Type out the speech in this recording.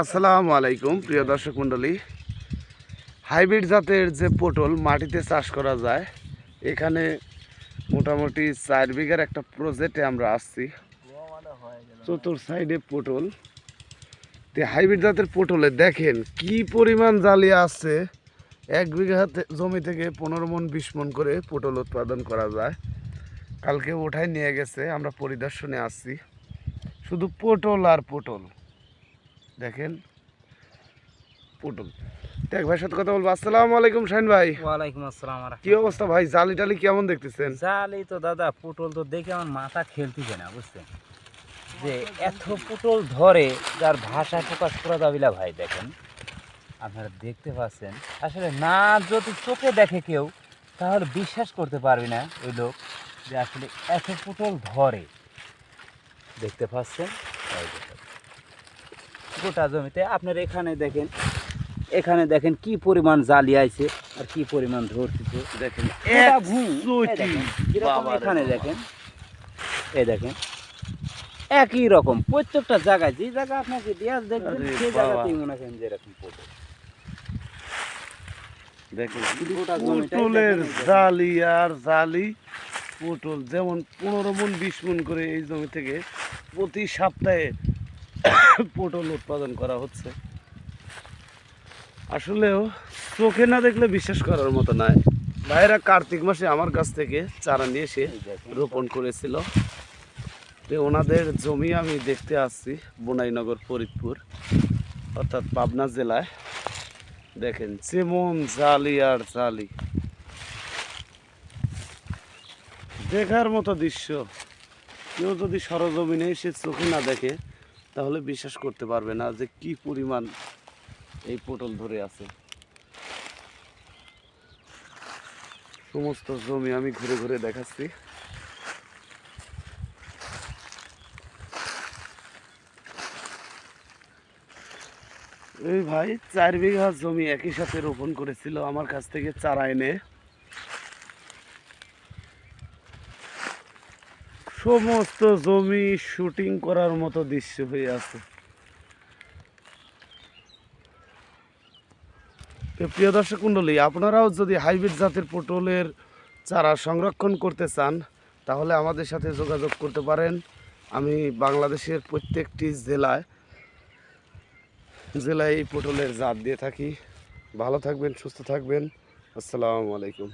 আসসালামু আলাইকুম, প্রিয় দর্শক মণ্ডলী। হাইব্রিড জাতের যে পটল মাটিতে চাষ করা যায়, এখানে মোটামুটি চার বিঘার একটা প্রজেক্টে আমরা আসছি। চতুর সাইডে পটল। তে হাইব্রিড জাতের পটলে দেখেন কি পরিমাণ জালিয়া আছে। এক বিঘা জমি থেকে পনেরো মন, বিশ মন করে পটল উৎপাদন করা যায়। কালকে ওঠায় নিয়ে গেছে, আমরা পরিদর্শনে আসছি। শুধু পটল আর পটল। দেখেন পটল। দেখ ভাইয়ের সাথে কথা বলব আসসালামু আলাইকুম শাহিন ভাই। ওয়ালাইকুম আসসালাম কি অবস্থা ভাই? জালি টালি কেমন দেখতেছেন? জালি তো দাদা পটল তো দেখে আমার মাথা খেলতেছে না বুঝছেন? যে এত পটল ধরে যার ভাষা প্রকাশ করা যাবে ভাই দেখেন। আপনারা দেখতে পাচ্ছেন। আসলে না যদি চোখে দেখে কেউ তাহলে বিশ্বাস করতে পারবে না ওই লোক যে আসলে এত পটল ধরে। দেখতে পাচ্ছেন। গোটা জমিতে। আপনার এখানে দেখেন এখানে দেখেন কি পরিমাণ জালি আছে আর কি পরিমাণ ধরতেছে। দেখেন এখানে দেখেন এই দেখেন একই রকম। প্রত্যেকটা জায়গায় যে জায়গা আপনাকে পেঁয়াজ দেখবেন সেই জায়গাতেই মনে করেন যেরকম পটল পটলের জালি আর জালি পটল যেমন পনেরো মন বিশ মন করে এই জমি থেকে প্রতি সপ্তাহে পটল উৎপাদন করা হচ্ছে। আসলেও চোখে না দেখলে বিশ্বাস করার মতো নয় ভাইরা কার্তিক মাসে আমার কাছ থেকে চারা নিয়ে এসে রোপণ করেছিল। তো ওনাদের জমি আমি দেখতে আসছি, বোনাইনগর, ফরিদপুর, অর্থাৎ পাবনা জেলায়। দেখেন, যেমন জালি আর জালি। দেখার মতো দৃশ্য। কেউ যদি সরজমিনে এসে চোখে না দেখে তাহলে বিশ্বাস করতে পারবে না যে কি পরিমাণ এই পটল ধরে আছে। সমস্ত জমি আমি ঘুরে ঘুরে দেখাচ্ছি। এই ভাই, চার বিঘা জমি একই সাথে রোপণ করেছিল, আমার কাছ থেকে চারা এনে। সমস্ত জমি শুটিং করার মতো দৃশ্য হয়ে আছে। প্রিয় দর্শক কুণ্ডলী আপনারাও যদি হাইব্রিড জাতের পটলের চারা সংরক্ষণ করতে চান, তাহলে আমাদের সাথে যোগাযোগ করতে পারেন। আমি বাংলাদেশের প্রত্যেকটি জেলায় জেলায় এই পটলের জাত দিয়ে থাকি। ভালো থাকবেন, সুস্থ থাকবেন। আসসালামু আলাইকুম।